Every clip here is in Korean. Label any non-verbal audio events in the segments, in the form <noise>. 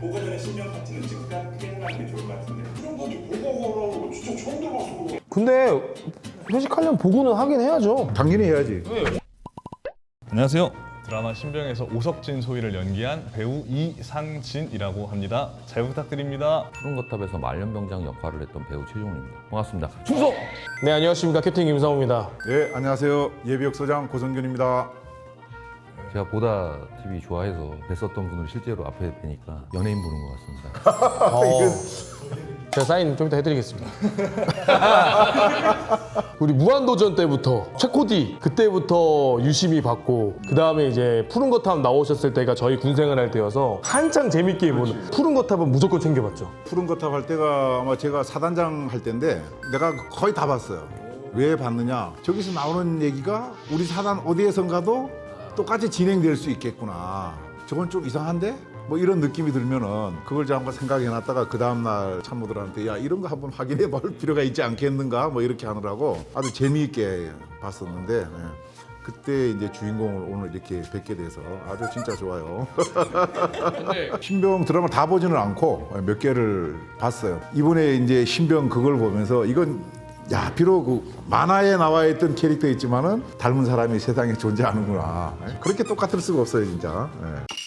보가 전에 신명 파티는 즉각 피해가는 게 좋을 것 같은데. 이런 거지 보고하라는 거 진짜 처음 들어봤어. 근데 회식하려면 보고는 하긴 해야죠. 당연히 해야지. 안녕하세요. 드라마 신병에서 오석진 소희를 연기한 배우 이상진이라고 합니다. 잘 부탁드립니다. 푸른거탑에서 말년병장 역할을 했던 배우 최종훈입니다. 반갑습니다. 충성! 네 안녕하십니까 캡틴 김상우입니다. 네, 안녕하세요. 예비역 소장 고성균입니다. 제가 보다 TV 좋아해서 뵀었던 분을 실제로 앞에 뵈니까 연예인 보는 것 같습니다. <laughs> 어, 제가 사인 좀 이따 해드리겠습니다. <laughs> 우리 무한도전 때부터 최코디 그때부터 유심히 봤고 그 다음에 이제 푸른 거탑 나오셨을 때가 저희 군생활할 때여서 한창 재밌게 보는 푸른 거탑은 무조건 챙겨봤죠. 푸른 거탑 할 때가 아마 제가 사단장 할 때인데 내가 거의 다 봤어요. 왜 봤느냐? 저기서 나오는 얘기가 우리 사단 어디에선가도 똑같이 진행될 수 있겠구나. 저건 좀 이상한데? 뭐 이런 느낌이 들면은 그걸 한번 생각해 놨다가 그 다음날 참모들한테 야 이런 거 한번 확인해 볼 <laughs> 필요가 있지 않겠는가 뭐 이렇게 하느라고 아주 재미있게 봤었는데 예. 그때 이제 주인공을 오늘 이렇게 뵙게 돼서 아주 진짜 좋아요. <laughs> 신병 드라마 다 보지는 않고 몇 개를 봤어요. 이번에 이제 신병 그걸 보면서 이건 야 비록 그 만화에 나와 있던 캐릭터였지만은 닮은 사람이 세상에 존재하는구나. 그렇게 똑같을 수가 없어요 진짜. 예.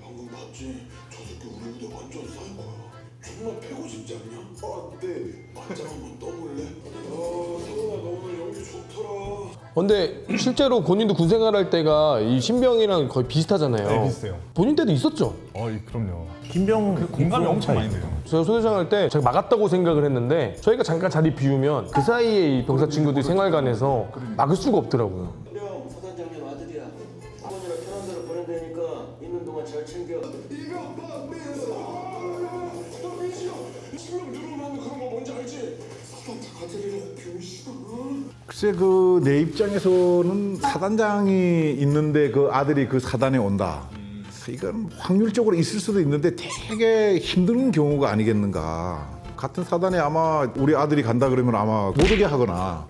방금 봤지? 저 새끼 우리 부대 완전 사이코야. 정말 패고 싶지 않냐? 아, 네. 맞짱 한번 떠볼래? 아, 상호야 너 오늘 연기 좋더라. 근데 실제로 본인도 군 생활할 때가 이 신병이랑 거의 비슷하잖아요. 네, 비슷해요. 본인 때도 있었죠. 어 이 그럼요. 김병 그 공감이 엄청 많이 돼요. 제가 소대장 할 때 제가 막았다고 생각을 했는데 저희가 잠깐 자리 비우면 그 사이에 이 병사 친구들이 생활관에서 막을 수가 없더라고요. 글쎄 그 내 입장에서는 사단장이 있는데 그 아들이 그 사단에 온다. 이건 확률적으로 있을 수도 있는데 되게 힘든 경우가 아니겠는가. 같은 사단에 아마 우리 아들이 간다 그러면 아마 못 오게 하거나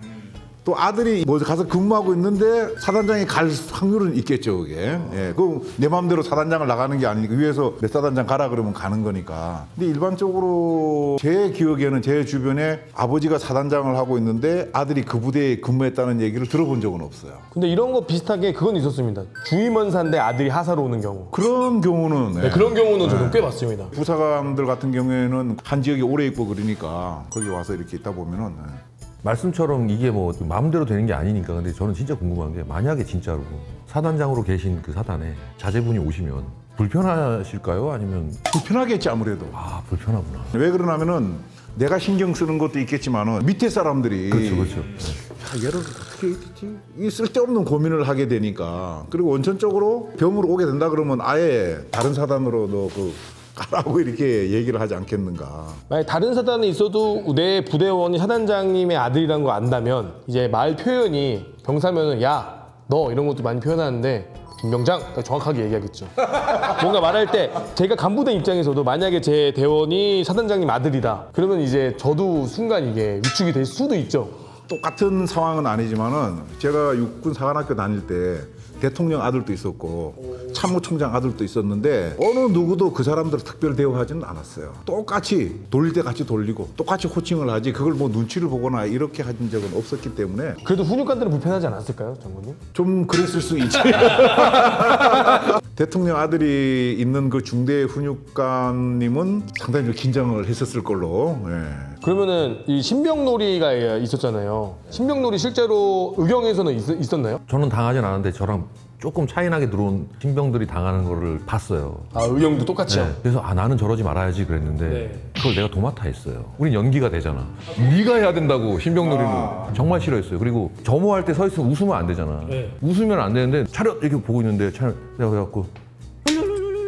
또 아들이 뭐 가서 근무하고 있는데 사단장이 갈 확률은 있겠죠 그게. 예, 그내 마음대로 사단장을 나가는 게 아니니까 위에서 몇 사단장 가라 그러면 가는 거니까. 근데 일반적으로 제 기억에는 제 주변에 아버지가 사단장을 하고 있는데 아들이 그 부대에 근무했다는 얘기를 들어본 적은 없어요. 근데 이런 거 비슷하게 그건 있었습니다. 주임원사인데 아들이 하사로 오는 경우. 그런 경우는 네, 예. 그런 경우는 저도 꽤 봤습니다. 부사관들 같은 경우에는 한 지역에 오래 있고 그러니까 거기 와서 이렇게 있다 보면은 예. 말씀처럼 이게 뭐 마음대로 되는 게 아니니까 근데 저는 진짜 궁금한 게 만약에 진짜로 사단장으로 계신 그 사단에 자제분이 오시면 불편하실까요? 아니면 불편하겠지 아무래도. 아 불편하구나. 왜 그러냐면은 내가 신경 쓰는 것도 있겠지만은 밑에 사람들이 그렇죠, 그렇죠. 야, 얘를 어떻게 했지? 이 쓸데없는 고민을 하게 되니까 그리고 원천적으로 병으로 오게 된다 그러면 아예 다른 사단으로 너그 가라고 이렇게 얘기를 하지 않겠는가. 만약 다른 사단에 있어도 내 부대원이 사단장님의 아들이라는 거 안다면 이제 말 표현이 병사면은 야 너 이런 것도 많이 표현하는데 김병장 정확하게 얘기하겠죠. <laughs> 뭔가 말할 때 제가 간부대 입장에서도 만약에 제 대원이 사단장님 아들이다 그러면 이제 저도 순간 이게 위축이 될 수도 있죠. 똑같은 상황은 아니지만은 제가 육군 사관학교 다닐 때 대통령 아들도 있었고 참모총장 아들도 있었는데 어느 누구도 그 사람들을 특별 대우하지는 않았어요. 똑같이 돌릴 때 같이 돌리고 똑같이 호칭을 하지 그걸 뭐 눈치를 보거나 이렇게 한 적은 없었기 때문에 그래도 훈육관들은 불편하지 않았을까요, 장군님? 좀 그랬을 수 있지. <laughs> 대통령 아들이 있는 그 중대 훈육관님은 상당히 좀 긴장을 했었을 걸로. 예. 그러면은 이 신병놀이가 있었잖아요. 신병놀이 실제로 의경에서는 있, 있었나요? 저는 당하진 않았는데 저랑 조금 차이나게 들어온 신병들이 당하는 거를 봤어요. 아 의경도 똑같이요. 네. 그래서 아 나는 저러지 말아야지 그랬는데 네. 그걸 내가 도맡아 했어요. 우린 연기가 되잖아. 네가 해야 된다고 신병놀이는 정말 싫어했어요. 그리고 점호할 때 서 있으면 웃으면 안 되잖아. 네. 웃으면 안 되는데 차렷 이렇게 보고 있는데 차렷 내가 그래갖고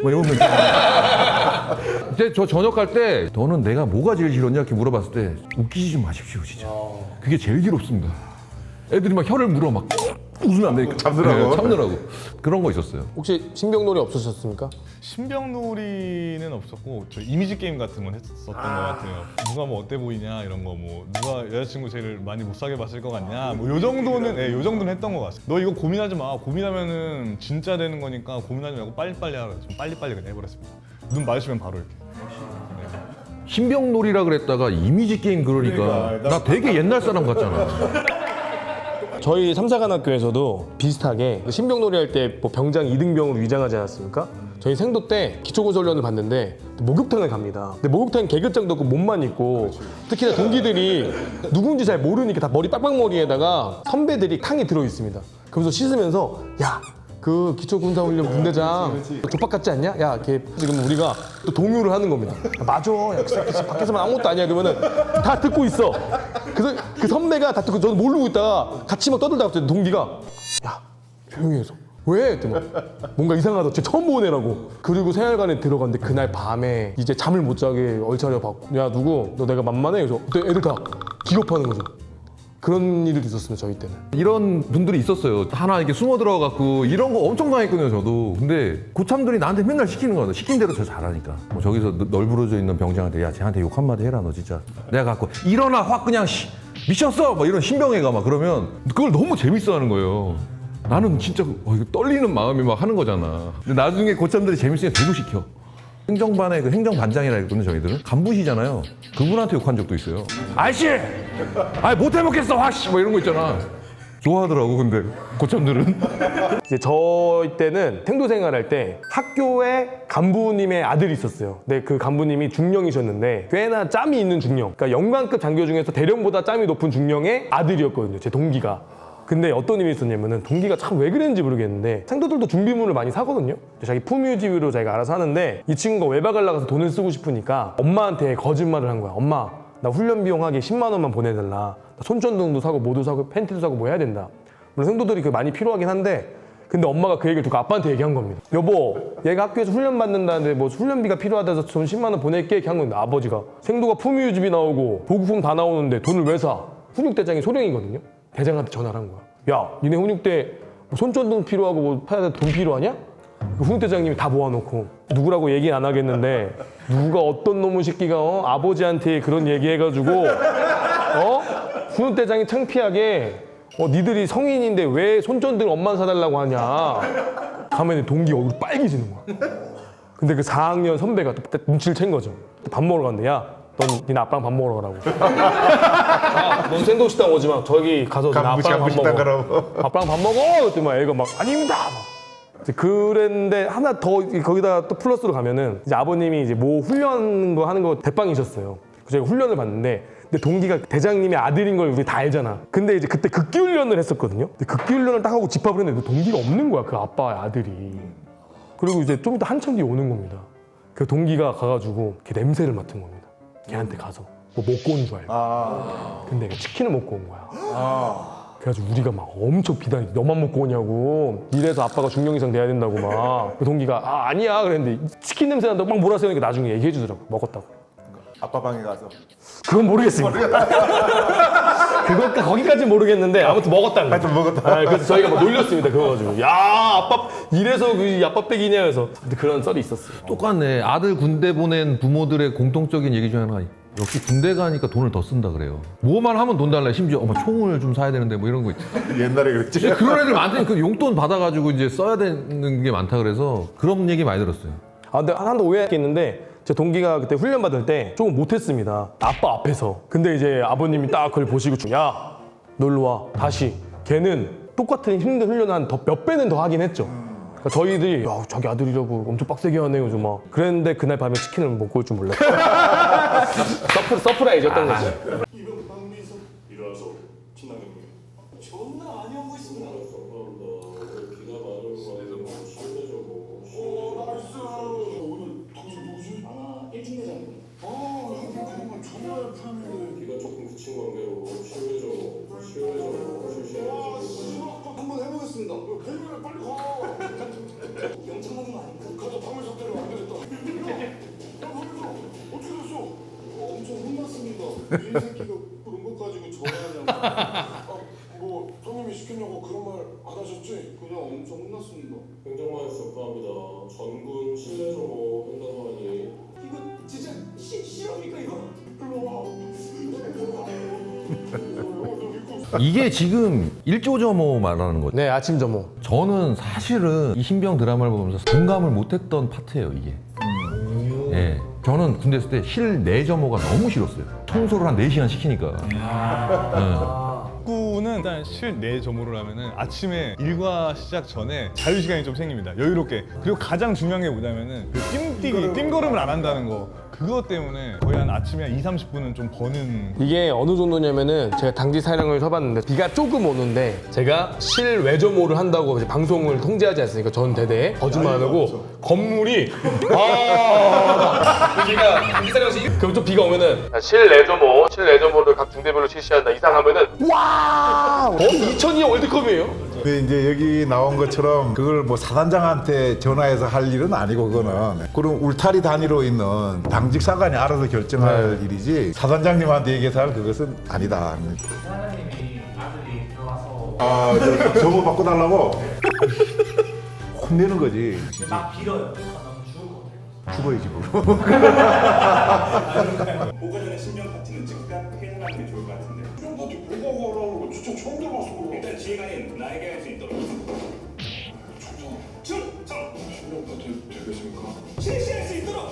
뭐 이러면 이제 <laughs> 저 저녁 갈 때 너는 내가 뭐가 제일 싫었냐 이렇게 물어봤을 때 웃기지 좀 마십시오 진짜. 그게 제일 싫었습니다. 애들이 막 혀를 물어 막 웃으면 안 되니까 참느라고. 네, 참느라고 그런 거 있었어요. 혹시 신병놀이 없으셨습니까? 신병놀이는 없었고 저 이미지 게임 같은 건 했었던 것 같아요. 누가 뭐 어때 보이냐 이런 거 뭐 누가 여자친구 제일 많이 못 사게 봤을 것 같냐 뭐 요 정도는 예, 요 정도는 했던 것 같아요. 너 이거 고민하지 마. 고민하면은 진짜 되는 거니까 고민하지 말고 빨리빨리 하라. 좀 빨리빨리 그냥 해버렸습니다. 눈 마주치면 바로 이렇게. 신병놀이라 그랬다가 이미지 게임 그러니까 나 되게 옛날 사람 같잖아. 저희 삼사관학교에서도 비슷하게 신병놀이 할 때 뭐 병장 2등병으로 위장하지 않았습니까? 저희 생도 때 기초고소련을 봤는데 목욕탕을 갑니다. 근데 목욕탕 개그장도 없고 몸만 있고 특히나 동기들이 누군지 잘 모르니까 다 머리 빡빡머리에다가 선배들이 탕에 들어 있습니다. 그러면서 씻으면서 야. 그 기초군사훈련 분대장 족박 같지 않냐? 야, 걔 지금 우리가 또 동요를 하는 겁니다. 아, 맞아. 야, 그 새끼 밖에서만 아무것도 아니야. 그러면은 다 듣고 있어. 그래서 그 선배가 다 듣고 저는 모르고 있다가 같이 막 떠들다가 갑자기 동기가 야 조용히 해서 왜? 했더니 막 뭔가 이상하다. 쟤 처음 보는 애라고. 그리고 생활관에 들어갔는데 그날 밤에 이제 잠을 못 자게 얼차려 받고 야 누구 너 내가 만만해? 그래서 애들 다 기겁하는 거죠. 그런 일도 있었습니다 저희 때는. 이런 분들이 있었어요. 하나 이렇게 숨어 들어가갖고 이런 거 엄청 당했거든요, 저도. 근데 고참들이 나한테 맨날 시키는 거야. 시킨 대로 저 잘하니까. 뭐 저기서 널- 널브러져 있는 병장한테 야, 쟤한테 욕 한마디 해라, 너 진짜. 내가 갖고 일어나 확 그냥 씨, 미쳤어! 막 이런 신병애가 막 그러면 그걸 너무 재밌어 하는 거예요. 나는 진짜 어, 이거 떨리는 마음이 막 하는 거잖아. 근데 나중에 고참들이 재밌으니까 대도 시켜. 행정반의 그 행정반장이라 했거든요, 저희들은. 간부시잖아요. 그분한테 욕한 적도 있어요. 아이씨! 아이, 못 해먹겠어, 확씨! 뭐 이런 거 있잖아. 좋아하더라고, 근데. 고참들은. 이제 저희 때는 생도 생활할 때 학교에 간부님의 아들이 있었어요. 근데 그 간부님이 중령이셨는데 꽤나 짬이 있는 중령. 그러니까 영관급 장교 중에서 대령보다 짬이 높은 중령의 아들이었거든요. 제 동기가. 근데 어떤 일이 있었냐면은 동기가 참 왜 그랬는지 모르겠는데 생도들도 준비물을 많이 사거든요. 자기 품위지위로 자기가 알아서 하는데 이 친구가 외박을 나가서 돈을 쓰고 싶으니까 엄마한테 거짓말을 한 거야. 엄마 나 훈련 비용 하기 10만 원만 보내달라. 나 손전등도 사고 모두 사고 팬티도 사고 뭐 해야 된다. 물론 생도들이 그 많이 필요하긴 한데 근데 엄마가 그 얘기를 듣고 아빠한테 얘기한 겁니다. 여보, 얘가 학교에서 훈련 받는다는데 뭐 훈련비가 필요하다 해서 돈 10만 원 보낼게 이렇게 한 건데 아버지가 생도가 품위유지비 나오고 보급품 다 나오는데 돈을 왜 사? 훈육대장이 소령이거든요. 대장한테 전화를 한 거야. 야, 니네 훈육대 뭐 손전등 필요하고 뭐 파야 돈 필요하냐? 그 훈육대장님이 다 모아놓고 누구라고 얘기 안 하겠는데 누가 어떤 놈의 새끼가 어? 아버지한테 그런 얘기해가지고 어? 훈육대장이 창피하게 어, 니들이 성인인데 왜 손전등 엄만 사달라고 하냐. 가면 동기 얼굴 빨개지는 거야. 근데 그 4학년 선배가 또 눈치를 챈 거죠. 밥 먹으러 갔는데 야넌 니네 아빠랑 밥 먹으러 가라고. 야, 넌 생도식당 오지 마. 저기 가서 간부식, 아빠랑 밥 먹어. 가라고. 아빠랑 밥 먹어! 그랬더니 막 애가 막 아닙니다! 막 이제 그랬는데 하나 더 거기다 또 플러스로 가면은 이제 아버님이 이제 뭐 훈련 거 하는 거 대빵이셨어요. 그래서 제가 훈련을 봤는데 근데 동기가 대장님의 아들인 걸 우리 다 알잖아. 근데 이제 그때 극기 훈련을 했었거든요. 근데 극기 훈련을 딱 하고 집합을 했는데 그 동기가 없는 거야 그 아빠의 아들이. 그리고 이제 좀 이따 한참 뒤에 오는 겁니다. 그 동기가 가가지고 걔 냄새를 맡은 겁니다. 걔한테 가서 뭐 먹고 온 줄 알고. 근데 걔 치킨을 먹고 온 거야. 그래가지고 우리가 막 엄청 비단이 너만 먹고 오냐고. 이래서 아빠가 중령 이상 돼야 된다고 막 그 동기가 아 아니야. 그랬는데 치킨 냄새 난다고 막 몰아세우니까 나중에 얘기해 주더라고 먹었다고. 아빠 방에 가서. 그건 모르겠습니다. <laughs> 그것까 거기까지 모르겠는데 아무튼 먹었다는 거죠 하여튼 먹었다. 아, 그래서 저희가 막 놀렸습니다 그거 가지고 야 아빠 이래서 그 아빠백이냐. 해서. 근데 그런 썰이 있었어요. 똑같네. 아들 군대 보낸 부모들의 공통적인 얘기 중에 하나가 역시 군대 가니까 돈을 더 쓴다 그래요. 뭐만 하면 돈 달라. 심지어 어머 총을 좀 사야 되는데 뭐 이런 거 있지. <laughs> 옛날에 그랬지. 그런 애들 많더니 그 용돈 받아가지고 이제 써야 되는 게 많다 그래서 그런 얘기 많이 들었어요. 아, 근데 하나 더 오해할 게 있는데 제 동기가 그때 훈련 받을 때 조금 못했습니다. 아빠 앞에서. 근데 이제 아버님이 딱 그걸 보시고 야 놀러 와 다시. 걔는 똑같은 힘든 훈련을 한 더 몇 배는 더 하긴 했죠. 그러니까 저희들이 야 자기 아들이라고 엄청 빡세게 하네요 좀 막. 그랬는데 그날 밤에 치킨을 먹고 올 줄 몰랐어요. <laughs> 서프 서프라이즈였던 거죠. 이병 박미석 일어나서 신나게 존나 많이 하고 있습니다. 기가 마른 거 실내적으로 어 나이스 오늘 당신 누구지? 아 일진 대장님. 아 형님 정말 팬이네 기가 조금 붙인 관계로 실내적으로 실내적으로 아 씨발 한번 해보겠습니다 빨리 가 이 새끼가 그런 거 가지고 전화하냐고 아, 뭐 형님이 시켰냐고 그런 말안 받으셨지? 그냥 엄청 혼났습니다. 굉장히 죄송합니다. 전군 실내 정보 한다고 하니 이거 진짜 시, 실합니까 이거? 이게 지금 일조점호 말하는 거죠. 네 아침 점호. 저는 사실은 이 신병 드라마를 보면서 공감을 못했던 파트예요 이게. 예. 저는 군대 있을 때 실내 점호가 너무 싫었어요. 청소를 한 4시간 시키니까. 축구는 일단 실내 점호를 하면은 아침에 일과 시작 전에 자유 시간이 좀 생깁니다. 여유롭게. 그리고 가장 중요한 게 뭐냐면은 그 띵뛰기, 띵걸음을 안 한다는 거. 그것 때문에 거의 한 아침에 한 2, 30분은 좀 버는 이게 어느 정도냐면은 제가 당지 사령을 서봤는데 비가 조금 오는데 제가 실외조모를 한다고 이제 방송을 통제하지 않습니까? 전 대대에 거짓말 안 하고 건물이 아 제가 당지 사령시 그럼 좀 비가 오면은 실내조모 실내조모를 각 중대별로 실시한다 이상하면은 와 거의 2002년 월드컵이에요. 근데 이제 여기 나온 것처럼 그걸 뭐 사단장한테 전화해서 할 일은 아니고 그거는 그럼 울타리 단위로 있는 당직 사관이 알아서 결정할 일이지 사단장님한테 얘기해서 할 그것은 아니다. 아, 저, 저거 바꿔달라고? <laughs> 혼내는 거지. 막 빌어요. 죽어야지, 뭐. <laughs> <laughs> 보고 전에 신병 파티는 즉각 회행하는 게 좋을 것 같은데. 형 보고 가라는 거 진짜 처음 들어봤어. 일단 지휘관인 나에게 할 수 있도록. 총장, 충성 신병 파티 되겠습니까? 실시할 수 있도록!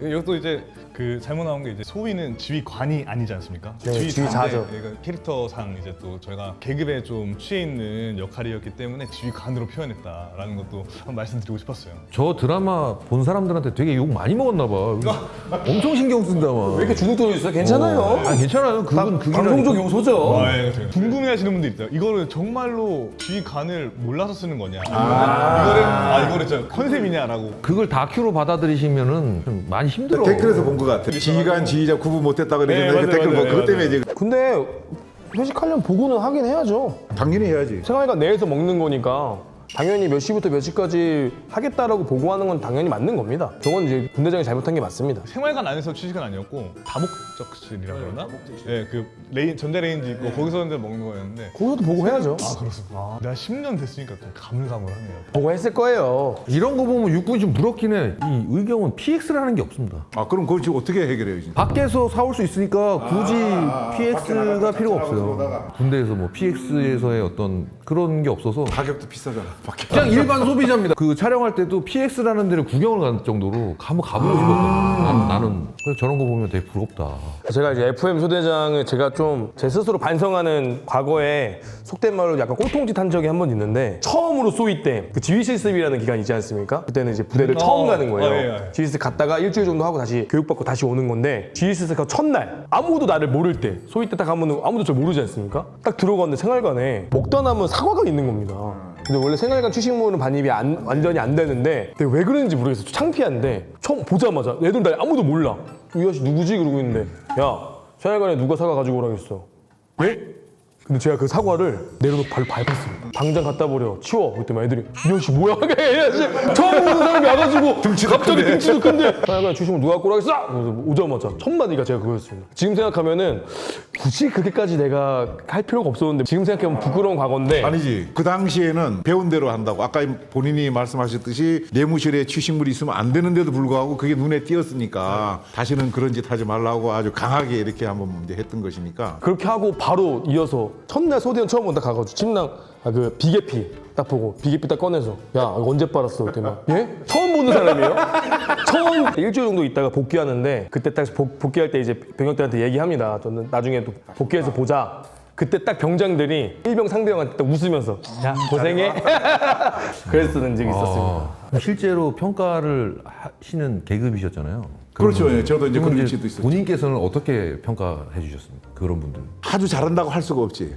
이것도 이제 그 잘못 나온 게 이제 소위는 지휘관이 아니지 않습니까? 네, 지휘자죠. 그러니까 캐릭터상 이제 또 저희가 계급에 좀 취해 있는 역할이었기 때문에 지휘관으로 표현했다라는 것도 한번 말씀드리고 싶었어요. 저 드라마 본 사람들한테 되게 욕 많이 먹었나 봐. 엄청 신경 쓴다 막. 왜 이렇게 주눅 들어 있어요? 괜찮아요. 아 괜찮아요. 그건 그게 방송적 요소죠. 아, 예, 그렇죠. 궁금해하시는 분들 있어요. 이거를 정말로 지휘관을 몰라서 쓰는 거냐? 이거를 아 이거를 저 컨셉이냐라고. 그걸 다큐로 받아들이시면은 좀 많이 힘들어. 댓글에서 본것 같아. 지휘관, 지휘자 구분 못했다 네, 그러는데 그 맞아요, 댓글 뭐 맞아요, 그것 때문에 맞아요. 이제 근데 회식하려면 보고는 하긴 해야죠. 당연히 해야지. 생활관 내에서 먹는 거니까 당연히 몇 시부터 몇 시까지 하겠다라고 보고하는 건 당연히 맞는 겁니다. 저건 이제 군대장이 잘못한 게 맞습니다. 생활관 안에서 취직은 아니었고 다목적실이라 그러나? 예, 그 레인 전자 레인지 있고 거기서 혼자 먹는 거였는데. 거기서도 보고해야죠. 아 그렇습니다. 내가 10년 됐으니까 좀 가물가물하네요. 보고했을 거예요. 이런 거 보면 육군이 좀 부럽긴 해. 이 의경은 PX라는 게 없습니다. 아, 그럼 그걸 지금 어떻게 해결해요, 진짜? 밖에서 사올 수 있으니까 굳이 PX가 필요가 없어요. 군대에서 뭐 PX에서의 어떤 그런 게 없어서 가격도 비싸잖아. 밖에. 그냥 일반 소비자입니다. 그 촬영할 때도 PX라는 데를 구경을 갈 정도로 한번 가보고 싶었거든. 나는, 나는 그래서 저런 거 보면 되게 부럽다. 제가 이제 FM 소대장을 제가 좀 제 스스로 반성하는 과거에 속된 말로 약간 꼴통짓 한 적이 한 번 있는데 처음으로 소위 때그 지휘 실습이라는 기간이 있지 않습니까? 그때는 이제 부대를 어, 처음 가는 거예요. 어, 예, 예. 지휘 실습 갔다가 일주일 정도 하고 다시 교육받고 다시 오는 건데 지휘 실습 가 첫날 아무도 나를 모를 때 소위 때 딱 가면 아무도 저 모르지 않습니까? 딱 들어갔는데 생활관에 먹다 남은 사과가 있는 겁니다. 근데 원래 생활관 취식물은 반입이 안- 완전히 안 되는데 근데 왜 그런지 모르겠어. 창피한데 처음 보자마자 애들 나 아무도 몰라. 이 아저씨 누구지? 그러고 있는데 야 생활관에 누가 사과 가지고 오라고 했어. 예? 근데 제가 그 사과를 내려놓고 발로 밟았습니다. 당장 갖다 버려. 치워. 그랬더니 애들이 이 아저씨 뭐야? <laughs> 이 아저씨 처음 보는 사람이 와가지고 갑자기 등치도 큰데 생활관에 주시면 누가 했어? 그래서 오자마자 첫 마디가 제가 그거였습니다. 지금 생각하면은 굳이 그렇게까지 내가 할 필요가 없었는데 지금 생각하면 부끄러운 과거인데 아니지. 그 당시에는 배운 대로 한다고. 아까 본인이 말씀하셨듯이 내무실에 취식물이 있으면 안 되는데도 불구하고 그게 눈에 띄었으니까 다시는 그런 짓 하지 말라고 아주 강하게 이렇게 한번 이제 했던 것이니까. 그렇게 하고 바로 이어서 첫날 소대원 처음 온다 가가지고 침낭 아, 그 비계피 딱 보고 비계피 딱 꺼내서 야 이거 언제 빨았어 그랬더니 막 예? 처음 보는 사람이에요? <laughs> 처음 일주일 정도 있다가 복귀하는데 그때 딱 복, 복귀할 때 이제 병역들한테 얘기합니다 저는 나중에 또 복귀해서 보자 그때 딱 병장들이 일병 상대형한테 딱 웃으면서 야 고생해 <laughs> 그랬었던 적이 있었습니다 아, 실제로 평가를 하시는 계급이셨잖아요. 그렇죠. 예, 저도 이제 그런 위치도 있었죠. 본인께서는 어떻게 평가해 주셨습니까? 그런 분들. 아주 잘한다고 할 수가 없지. 네.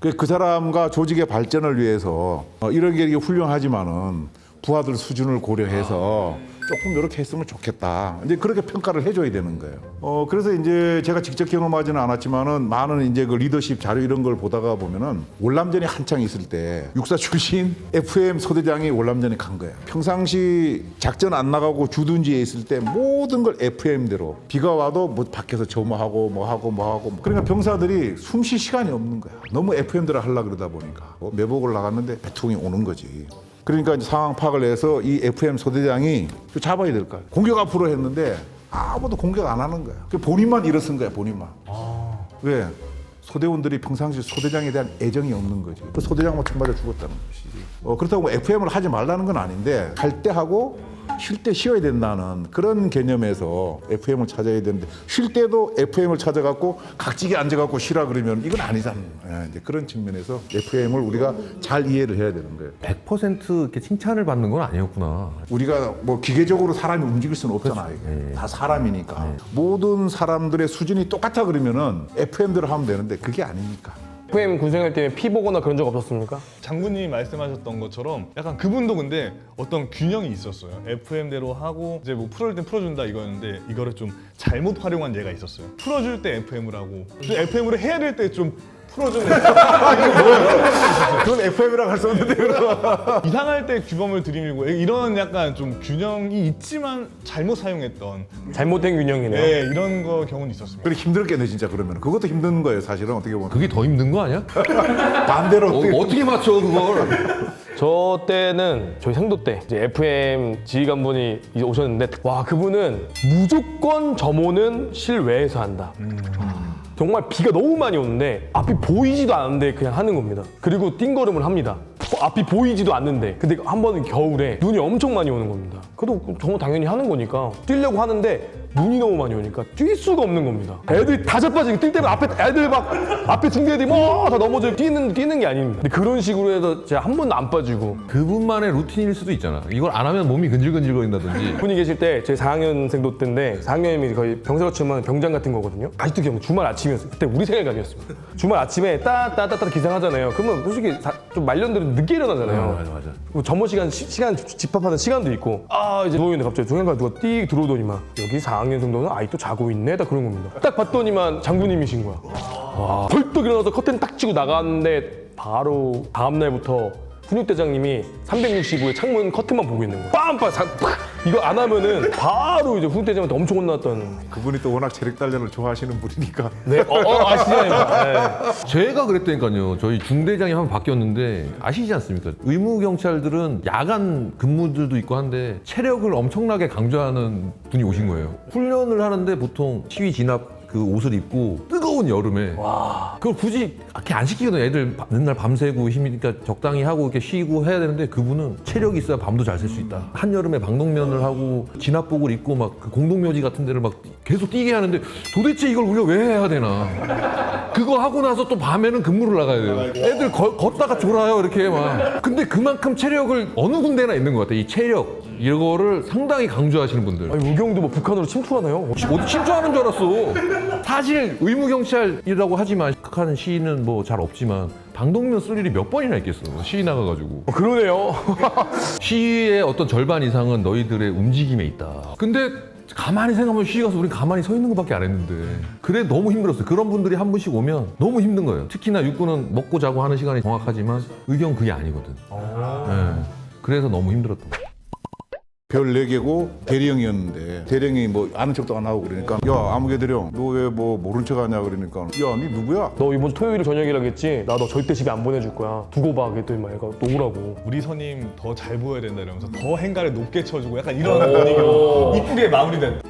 그, 그 사람과 조직의 발전을 위해서 어, 이런 게 이게 훌륭하지만은 부하들 수준을 고려해서 조금 이렇게 했으면 좋겠다. 이제 그렇게 평가를 해줘야 되는 거예요. 어 그래서 이제 제가 직접 경험하지는 않았지만은 많은 이제 그 리더십 자료 이런 걸 보다가 보면은 월남전이 한창 있을 때 육사 출신 FM 소대장이 월남전에 간 거예요. 평상시 작전 안 나가고 주둔지에 있을 때 모든 걸 FM대로 비가 와도 뭐 밖에서 점호하고 뭐 하고 뭐 하고 그러니까 병사들이 숨 쉴 시간이 없는 거야. 너무 FM대로 하려 그러다 보니까 뭐 매복을 나갔는데 배통이 오는 거지. 그러니까 이제 상황 파악을 해서 이 FM 소대장이 좀 잡아야 될 거야. 공격 앞으로 했는데 아무도 공격 안 하는 거야. 그 본인만 일어선 거야, 본인만. 왜? 소대원들이 평상시 소대장에 대한 애정이 없는 거지. 그 소대장만 총 맞아 죽었다는 것이지. 어, 그렇다고 뭐 FM을 하지 말라는 건 아닌데 할때 하고 쉴 때 쉬어야 된다는 그런 개념에서 FM을 찾아야 되는데 쉴 때도 FM을 찾아갖고 각지게 앉아갖고 쉬라 그러면 이건 아니잖아. 예, 이제 그런 측면에서 FM을 우리가 잘 이해를 해야 되는 거예요. 100% 이렇게 칭찬을 받는 건 아니었구나. 우리가 뭐 기계적으로 사람이 움직일 수는 없잖아. 이게. 다 사람이니까. 모든 사람들의 수준이 똑같아 그러면은 FM대로 하면 되는데 그게 아니니까. FM 군생활 때문에 피 보거나 그런 적 없었습니까? 장군님이 말씀하셨던 것처럼 약간 그분도 근데 어떤 균형이 있었어요. FM대로 하고 이제 뭐 풀어줄 땐 풀어준다 이거였는데 이거를 좀 잘못 활용한 예가 있었어요. 풀어줄 때 FM을 하고 FM으로 해야 될 때 좀 풀어주는 그건 FM이라고 할 수 없는데 그럼. 이상할 때 규범을 들이밀고 이런 약간 좀 균형이 있지만 잘못 사용했던 잘못된 균형이네요. 네, 이런 거 경우는 있었습니다. 그래 힘들겠네 진짜 그러면. 그것도 힘든 거예요 사실은 어떻게 보면. 그게 더 힘든 거 아니야? <laughs> 반대로 어, 어떻게 어떻게 맞춰 그걸? <laughs> 저 때는 저희 생도 때 이제 FM 지휘관분이 이제 오셨는데 와 그분은 무조건 점호는 실외에서 한다. 정말 비가 너무 많이 오는데 앞이 보이지도 않는데 그냥 하는 겁니다. 그리고 띵걸음을 합니다. 어, 앞이 보이지도 않는데 근데 한 번은 겨울에 눈이 엄청 많이 오는 겁니다. 그래도 정말 당연히 하는 거니까 뛰려고 하는데 눈이 너무 많이 오니까 뛸 수가 없는 겁니다. 애들이 다 자빠지고 뛸 때면 앞에 애들 막 앞에 중대들이 뭐다 넘어져 뛰는 뛰는 게 아닙니다. 근데 그런 식으로 해서 제가 한 번도 안 빠지고 그분만의 루틴일 수도 있잖아. 이걸 안 하면 몸이 근질근질 거린다든지. <laughs> 분이 계실 때 제 4학년생도 때인데 4학년이면 거의 병사로 치면 병장 같은 거거든요. 아직도 기억 주말 아침이었어요. 그때 우리 생일감이었습니다. 주말 아침에 따따따따 기상하잖아요. 그러면 솔직히 사- 좀 말년들은 늦게 일어나잖아요. 맞아 맞아. 뭐 점호 시간 시, 시간 집합하는 시간도 있고 아 이제 누워 있는데 갑자기 동현가 누가 띡 들어오더니만 여기 4 학년 정도는 아직도 자고 있네? 딱 그런 겁니다. 딱 봤더니만 장군님이신 거야. 와. 벌떡 일어나서 커튼 딱 치고 나갔는데 바로 다음날부터 훈육대장님이 365에 창문 커튼만 보고 있는 거야 빰빰 사- 팍! 이거 안 하면은 바로 이제 훈육대장한테 엄청 혼났던 그분이 또 워낙 체력 단련을 좋아하시는 분이니까. 네 어, 어, 아시잖아요 <laughs> 네. 제가 그랬다니까요. 저희 중대장이 한 번 바뀌었는데 아시지 않습니까? 의무 경찰들은 야간 근무들도 있고 한데 체력을 엄청나게 강조하는 분이 오신 거예요. 훈련을 하는데 보통 시위 진압 그 옷을 입고 뜨거운 여름에 그걸 굳이 이렇게 안 시키거든요. 애들 바- 맨날 밤새고 힘이니까 적당히 하고 이렇게 쉬고 해야 되는데 그분은 체력이 있어야 밤도 잘 셀 수 있다. 한여름에 방독면을 하고 진압복을 입고 막그 공동묘지 같은 데를 막 계속 뛰게 하는데 도대체 이걸 우리가 왜 해야 되나? 그거 하고 나서 또 밤에는 근무를 나가야 돼요. 애들 거- 걷다가 졸아요 이렇게 막. 근데 그만큼 체력을 어느 군데나 있는 것 같아. 이 체력 이거를 상당히 강조하시는 분들. 아니 우경도 뭐 북한으로 침투하나요? 어디 침투하는 줄 알았어. 사실 의무 경찰이라고 하지만 극하는 시위는 뭐잘 없지만 방독면 쓸 일이 몇 번이나 있겠어. 시위 나가가지고. 어, 그러네요 <laughs> 시위의 어떤 절반 이상은 너희들의 움직임에 있다. 근데 가만히 생각하면 시위 가서 우리 가만히 서 있는 것밖에 안 했는데 그래 너무 힘들었어요. 그런 분들이 한 분씩 오면 너무 힘든 거예요. 특히나 육군은 먹고 자고 하는 시간이 정확하지만 의경 그게 아니거든. 네. 그래서 너무 힘들었던 거예요. 별 4개고 대령이었는데 대령이 뭐 아는 척도 안 하고 그러니까 야 아무개 대령 너 왜 뭐 모른 척 하냐? 그러니까 야니 누구야? 너 이번 주 토요일 저녁이라겠지? 나 너 절대 집에 안 보내줄 거야. 두고 봐. 그랬더니 막 얘가 또 오라고 우리 선임 더 잘 보여야 된다. 이러면서 더 행가를 높게 쳐주고 약간 이런 분위기로 이쁘게 마무리된